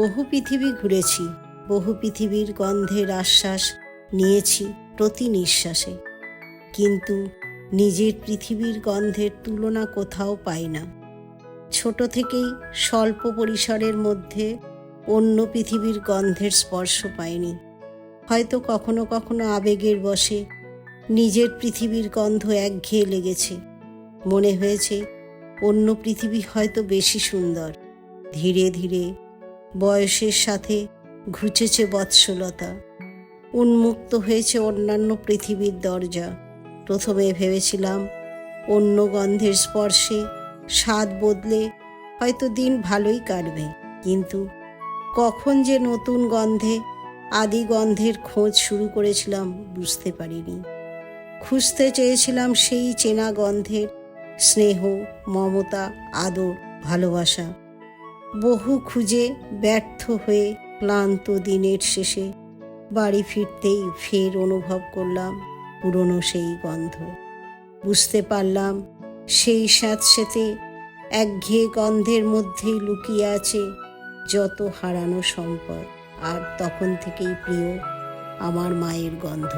বহু পৃথিবী ঘুরেছি, বহু পৃথিবীর গন্ধের আশ্বাস নিয়েছি প্রতি নিঃশ্বাসে। কিন্তু নিজের পৃথিবীর গন্ধের তুলনা কোথাও পাই না। ছোট থেকেই স্বল্প পরিসরের মধ্যে অন্য পৃথিবীর গন্ধের স্পর্শ পাইনি। হয়তো কখনো কখনো আবেগের বশে নিজের পৃথিবীর গন্ধ একঘেয়ে লেগেছে। মনে হয়েছে অন্য পৃথিবী হয়তো বেশি সুন্দর। ধীরে ধীরে বয়সের সাথে ঘুচেছে বৎসলতা। উন্মুক্ত হয়েছে অন্যান্য পৃথিবীর দরজা। প্রথমে ভেবেছিলাম অন্য গন্ধের স্পর্শে স্বাদ বদলে হয়তো দিন ভালোই কাটবে, কিন্তু কখন যে নতুন গন্ধে আদি গন্ধের খোঁজ শুরু করেছিলাম বুঝতে পারিনি। খুঁজতে চেয়েছিলাম সেই চেনা গন্ধের স্নেহ, মমতা, আদর, ভালোবাসা। বহু খুঁজে ব্যর্থ হয়ে ক্লান্ত দিনের শেষে বাড়ি ফিরতেই ফের অনুভব করলাম পুরনো সেই গন্ধ। বুঝতে পারলাম সেই স্যাঁতসেতে একঘেয়ে গন্ধের মধ্যেই লুকিয়ে আছে যত হারানো সম্পদ, আর তখন থেকেই প্রিয় আমার মায়ের গন্ধ।